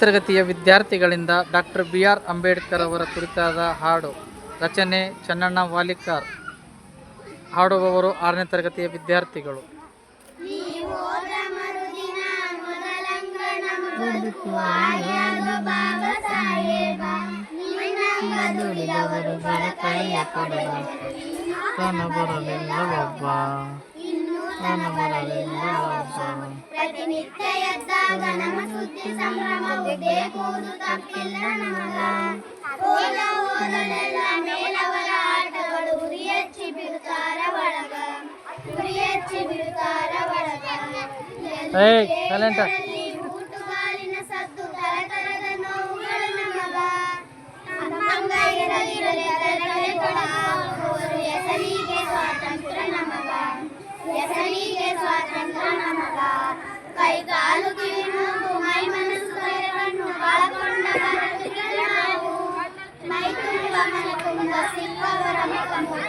ತರಗತಿಯ ವಿದ್ಯಾರ್ಥಿಗಳಿಂದ doctor B R Ambedkar ಅವರ ಕುರಿತಾದ ಹಾಡು ರಚನೆ ಚನ್ನಣ್ಣ ವಾಲಿಕಾರ್ ಹಾಡುವವರು ಆರನೇ ತರಗತಿಯ ವಿದ್ಯಾರ್ಥಿಗಳು. ಪ್ರತಿನಿತ್ಯ ಎದ್ದಾಗ ನಮ್ಮ ಸುದ್ದಿ ಸಂಭ್ರಮವು ಬೇಕುವುದು ತಪ್ಪಿಲ್ಲ ನಮಗ. ಓದ ಓದಲೆಲ್ಲ ಮೇಲವರ ಆಟಗಳು. ಉರಿ ಹಚ್ಚಿ ಬಿಡುತ್ತಾರ ಒಳಗ ಉರಿ ಹಚ್ಚಿ ಬಿಡುತ್ತಾರ ಒಳಗ ಊಟುಗಾಲಿನ ಸದ್ದು ತರತರದ ನೋವುಗಳು ನಮಗ. ಅಂಗೈರಲಿರಲಿ ತರತರೆ ತೊಡಗುವವರು ಹೆಸರಿಗೆ ಸ್ವಾತಂತ್ರ್ಯ ನಮಗ. ಹೆಸರಿಗೆ ಸ್ವಾತಂತ್ರ್ಯ ನಮಗ. ಕೈಕಾಲು ಕಿವಿ Fundación Panorama Campo de